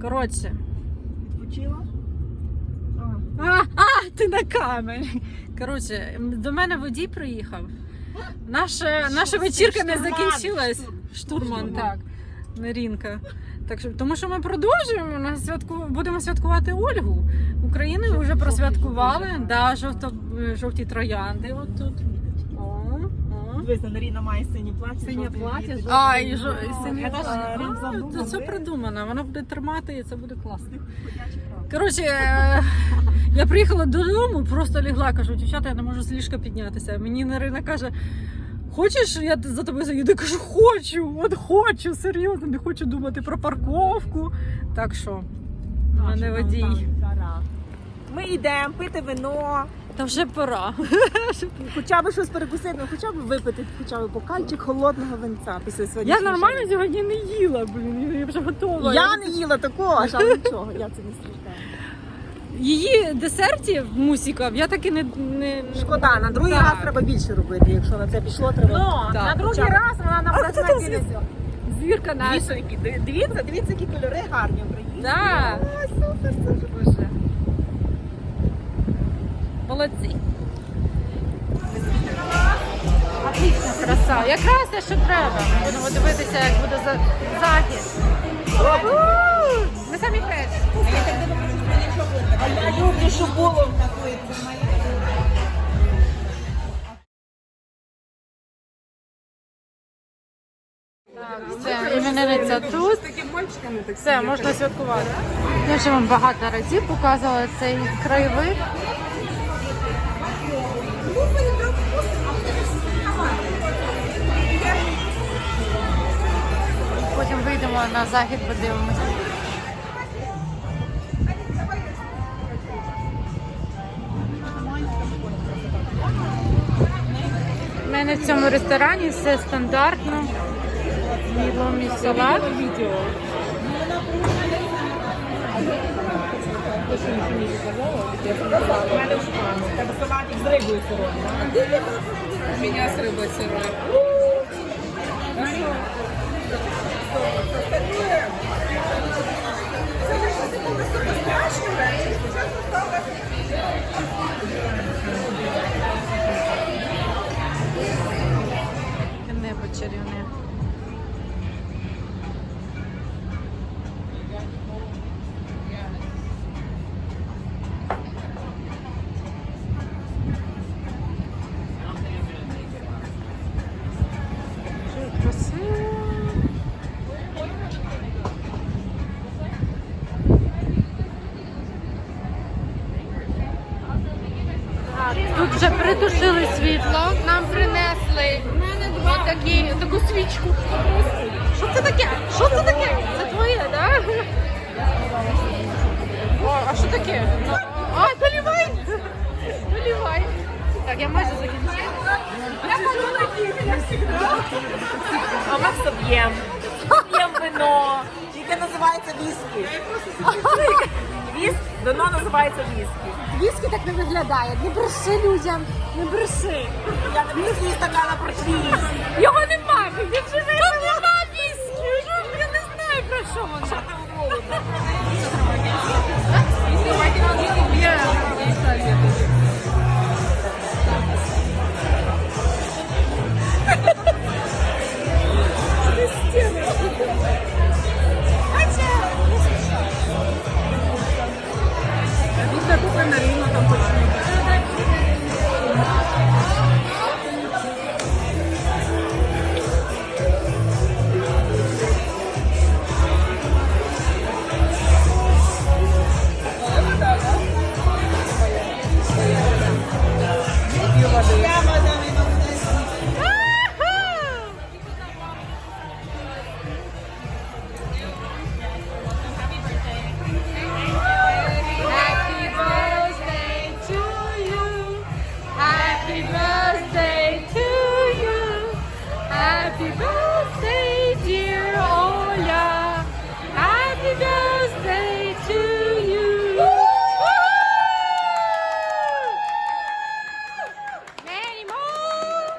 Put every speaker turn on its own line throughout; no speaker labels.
Коротше.
Відпочила?
А, а, ти на камері. Коротше, до мене водій приїхав. Наша, наша вечірка не закінчилась.
штурм-
Штурман, так. Нерінка. Так що, тому що ми продовжуємо. У нас святку... будемо святкувати Ольгу. Україну вже просвяткували. Да, жовто, жовті троянди. От тут.
Дивись, Наріна має синє плаття.
Синє плаття. А, і жо... і синє плаття. Це все придумано, воно буде тримати і це буде класно. Коротше, е, я приїхала додому, просто лягла, кажу, дівчата, я не можу з ліжка піднятися. Мені Нарина каже. Хочеш, я за тобою заїду? Я кажу, хочу, от хочу, серйозно, не хочу думати про парковку. Так що, в мене водій.
Ми йдемо пити вино,
Та вже пора.
хоча б щось перекусити, ну, хоча б випити, хоча б бокальчик холодного винця після сьогодні.
Я нормально сьогодні не їла, блін, я вже готова.
Я не їла такого, ж, але нічого, я це не страждаю.
Її десертів мусіків я таки не. не...
Шкода, на другий
Так.
раз треба більше робити, якщо на це пішло, треба.
Ну,
Так.
на другий
Хоча
раз вона нам дасть Звірка наша.
Дивіться, дивіться, які кольори гарні українські.
Да.
Ой, супер, це ж.
Молодці. Отлично, краса. Якраз те, що треба. Ми будемо дивитися, як буде за... захід. Ми самі перші.
А я люблю, щоб було.
Все, іменинниця тут. Все, можна святкувати. Я вже вам багато разів показувала цей краєвид. Потім вийдемо на захід, подивимося. У мене в цьому ресторані все стандартно. Мій ломі салат.
У мене в шпану. Тебе салатик з рибою сирою.
Меня с рыбой Ну
Небо отакі, таку свічку. Що це таке? Що це таке? Це твоє, так? Да? О, а що таке? А, полівай! Полівай. Так, я майже закінчила.
А ми все п'ємо. П'ємо вино, яке називається віскі. Віск, вино називається віскі.
Віскі так не виглядає. Не бреши людям, не бреши.
Я тобі свій стакана портвій.
Його немає, він живе. Там нема віскі. Я не знаю про що воно.
Після Happy birthday, dear Оля! Happy
birthday to you! Many more!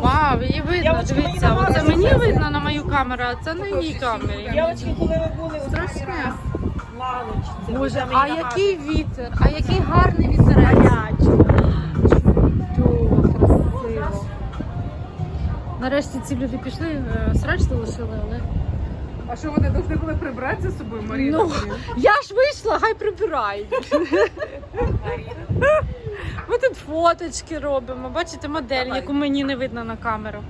Вау, її видно, дивіться, це мені видно на мою камеру, а це на її камері.
Дівчатки, коли ви були у
Страшне. Боже, а який вітер, а який гарний вітер.
гарячий.
Нарешті ці люди пішли, е, срач залишили, але.
А що вони повинні були прибрати за собою, Маріна?
Ну, я ж вийшла, хай прибирають. Ми тут фоточки робимо. Бачите, модель, яку мені не видно на камеру.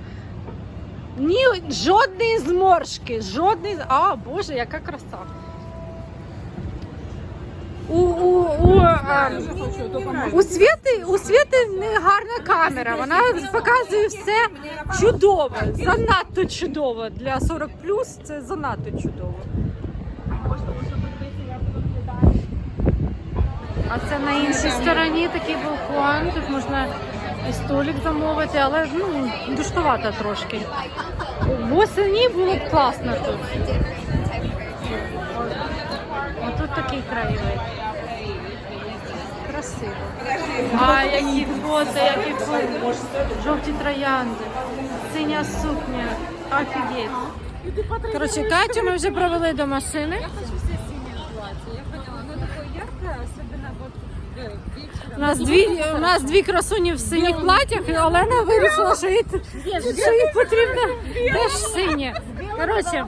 Ні, жодної зморшки, жодної. А, Боже, яка краса. У, у, у, у Світи, у Світи не гарна камера. Вона показує все чудово, занадто чудово. Для 40 це занадто чудово. А це на іншій стороні такий балкон. Тут можна і столик замовити, але ну, душковато трошки. Восені було б класно тут. А тут такий краєвид. Красиво. А які фото, які фото. Жовті троянди, синя сукня. Офігеть. Коротше, Катю ми вже провели до машини. У нас дві у нас дві красуні в синіх платях, і Олена вирішила, що їй, що їй потрібно теж синє. Коротше,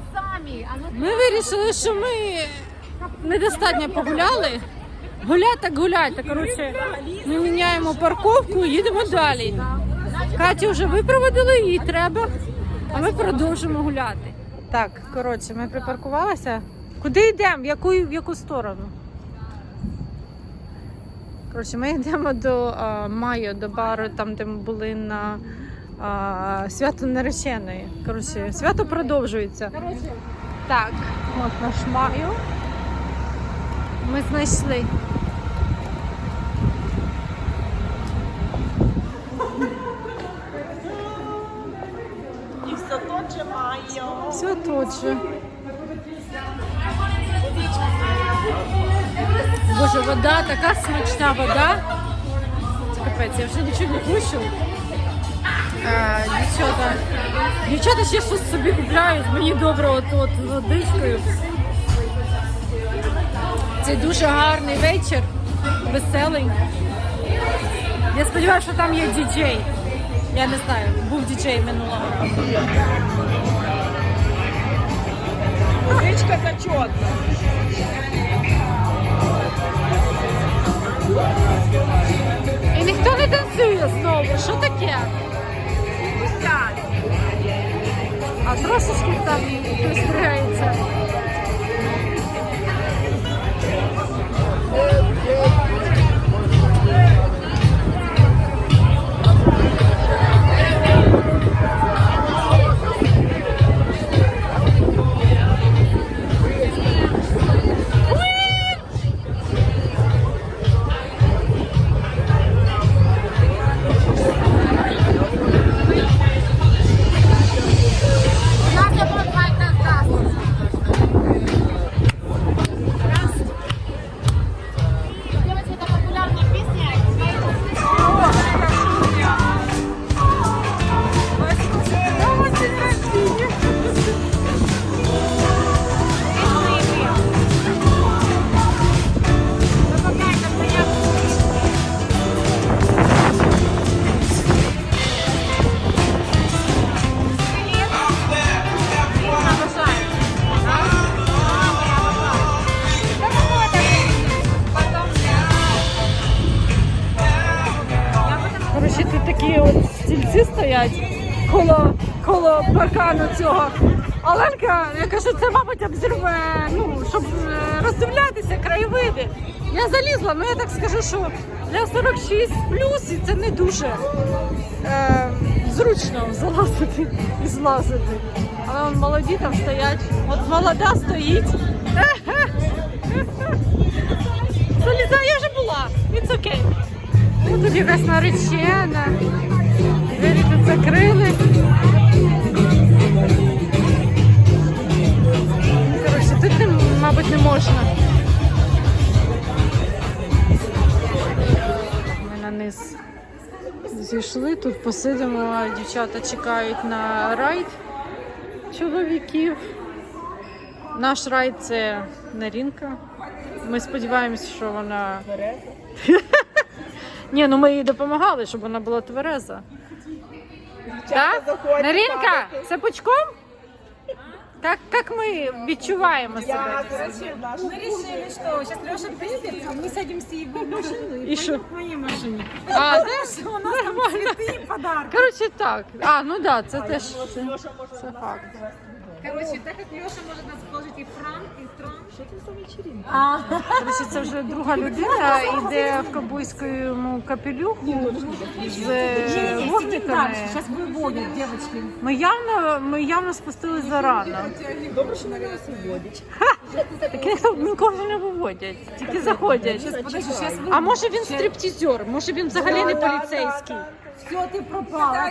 ми вирішили, що ми недостатньо погуляли. Гулять так гулять. Так, коротше, ми міняємо парковку і їдемо далі. Катю вже випроводили, їй треба, а ми продовжимо гуляти. Так, коротше, ми припаркувалися. Куди йдемо? В яку, в яку сторону? Коротше, ми йдемо до а, Майо, до бару, там, де ми були на а, свято нареченої. Коротше, свято продовжується. Так, от наш Майо. Ми знайшли.
Все має.
Все тут же. Боже, вода, така смачна вода. Це капець, я вже нічого не хочу. А, дівчата, дівчата ще щось собі купляють, мені добре от, от водичкою. Це дуже гарний вечір, веселий. Я сподіваюся, що там є діджей. Я не знаю, був діджей минулого року.
Водичка зачетна.
І ніхто не танцює знову. Що таке? А трошечки там хтось стоять коло, коло паркану цього. Оленка, я кажу, це, мабуть, обзірве, ну, щоб е, роздивлятися краєвиди. Я залізла, ну я так скажу, що для 46 плюс і це не дуже е, зручно залазити і злазити. Вон молоді там стоять. От молода стоїть. Залізаю, я вже була. It's okay. Ну, Тут якась наречена. Закрили. Коротше, тут, мабуть, не можна. Ми на низ зійшли, тут посидимо, а дівчата чекають на райд. чоловіків. Наш рай це Нарінка. Ми сподіваємося, що вона. Ні, ну ми їй допомагали, щоб вона була твереза. Так?
заходять
Нарінка,
падати.
це пучком? Як, як ми відчуваємо себе?
Мы решили, что сейчас Леша приедет, а мы садимся в его машину и
І що?
в моей машине.
А, теж?
У нас там цветы и подарки.
Коротше, так. А, ну так, да, це теж це, це факт.
Коротше, так як Льоша може нас положити і франк, і трон.
Что это за вечеринка?
Коротше, це вже друга людина, йде в кабуйському капелюху з е, вогниками.
Сейчас выводят девочки.
Ми явно, ми явно спустились зарано.
Добре, що на нас виводять.
Так ніхто нікого не виводять, тільки заходять.
Подожди, сейчас
А може він стриптізер, може він взагалі не поліцейський.
Все, ты пропала.